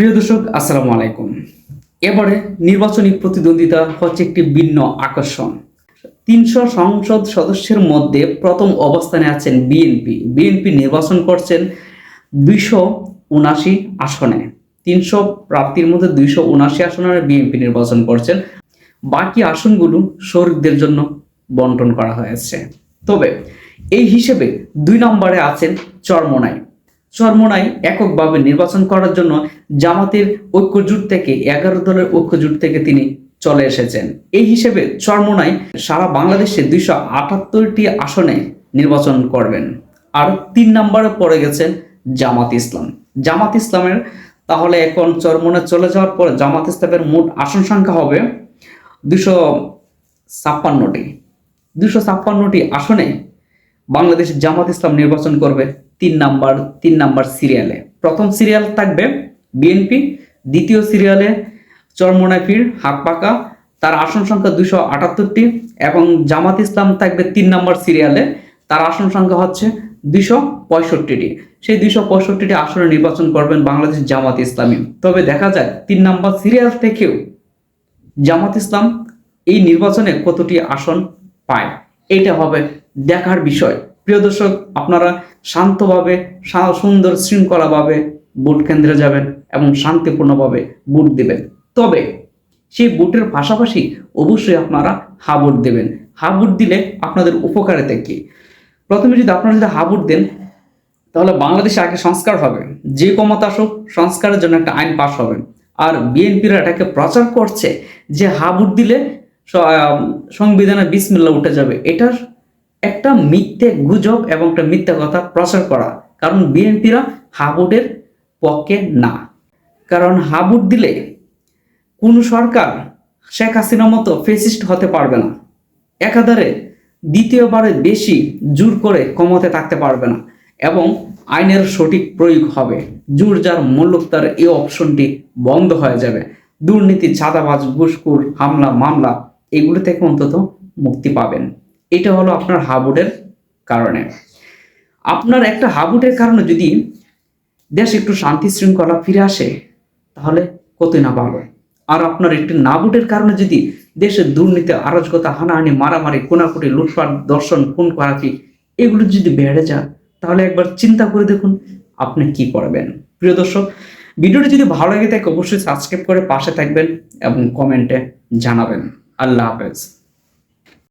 প্রিয় দর্শক, আসসালামু আলাইকুম। এবারে নির্বাচনী প্রতিদ্বন্দ্বিতা হচ্ছে একটি ভিন্ন আকর্ষণ। তিনশো সংসদ সদস্যের মধ্যে প্রথম অবস্থানে আছেন বিএনপি। বিএনপি নির্বাচন করছেন দুইশো উনাশি আসনে। তিনশো প্রাপ্তির মধ্যে দুইশো উনাশি আসনে বিএনপি নির্বাচন করছেন। বাকি আসনগুলো শরিকদের জন্য বন্টন করা হয়েছে। তবে এই হিসেবে দুই নম্বরে আছেন চরমোনাই। চরমোনাই এককভাবে নির্বাচন করার জন্য জামাতের ঐক্যজোট থেকে এগারো দলের ঐক্যজোট থেকে তিনি চলে এসেছেন। এই হিসেবে চরমোনাই সারা বাংলাদেশে দুইশো আটাত্তরটি আসনে নির্বাচন করবেন। আর তিন নম্বরে পড়ে গেছেন জামাত ইসলাম। জামাত ইসলামের তাহলে এখন চরমোনায় চলে যাওয়ার পরে জামাত ইসলামের মোট আসন সংখ্যা হবে দুশো ছাপ্পান্নটি। দুশো ছাপ্পান্নটি আসনে বাংলাদেশ জামাত ইসলাম নির্বাচন করবে তিন নাম্বার তিন নাম্বার সিরিয়ালে। প্রথম সিরিয়াল থাকবে বিএনপি, দ্বিতীয় সিরিয়ালে চরমোনাফির হাত পাকা, তার আসন সংখ্যা দুশো আটাত্তরটি, এবং জামাত ইসলাম থাকবে তিন নম্বর সিরিয়ালে, তার আসন সংখ্যা হচ্ছে দুশো পঁয়ষট্টিটি। সেই দুশো পঁয়ষট্টিটি আসনে নির্বাচন করবেন বাংলাদেশ জামাত ইসলামী। তবে দেখা যায় তিন নম্বর সিরিয়াল থেকেও জামাত ইসলাম এই নির্বাচনে কতটি আসন পায়। এটা হবে দেখার বিষয়। প্রিয় দর্শক আপনারা শান্তভাবে সুন্দর শৃঙ্খলাভাবে ভোট কেন্দ্রে যাবেন এবং শান্তিপূর্ণভাবে ভোট দিবেন। তবে সেই ভোটের পাশাপাশি অবশ্যই আপনারা হাবুট দেবেন। হাবুট দিলে আপনাদের উপকারিতা কি? প্রথমে যদি আপনারা যদি হাবুট দেন তাহলে বাংলাদেশে আগে সংস্কার হবে। যে ক্ষমতা আসুক সংস্কারের জন্য একটা আইন পাশ হবে। আর বিএনপিরা এটাকে প্রচার করছে যে হাবুট দিলে স- আহ, সংবিধানে বিসমিল্লা উঠে যাবে। এটার একটা মিথ্যে গুজব এবং একটা মিথ্যা কথা প্রচার করা। কারণ বিএনপিরা হাবুডের পক্ষে না। কারণ হাবুড দিলে কোন সরকার শেখ হাসিনার মতো ফেসিস্ট হতে পারবে না। একাধারে দ্বিতীয়বারে বেশি জোর করে ক্ষমতা থাকতে পারবে না এবং আইনের সঠিক প্রয়োগ হবে। জোর যার মূল্যক তার এই অপশনটি বন্ধ হয়ে যাবে। দুর্নীতি, চাঁদাবাজ ঘুষখোর হামলা, মামলা, এগুলো থেকে অন্তত মুক্তি পাবেন। এটা হলো আপনার হাবুডের কারণে। আপনার একটা হাবুডের কারণে যদি দেশ একটু শান্তি শৃঙ্খলা ফিরে আসে, তাহলে কতই না ভালো। আর আপনার একটি নাবুটের কারণে যদি দেশের দুর্নীতি আরাজকতা হানাহানি, মারামারি, কোনাকুটি, লুটপাট, দর্শন, খুন, করাকি, এগুলো যদি বেড়ে যায়, তাহলে একবার চিন্তা করে দেখুন আপনি কি করবেন। প্রিয় দর্শক, ভিডিওটি যদি ভালো লাগে থাকে, অবশ্যই সাবস্ক্রাইব করে পাশে থাকবেন এবং কমেন্টে জানাবেন। আল্লাহ হাফেজ।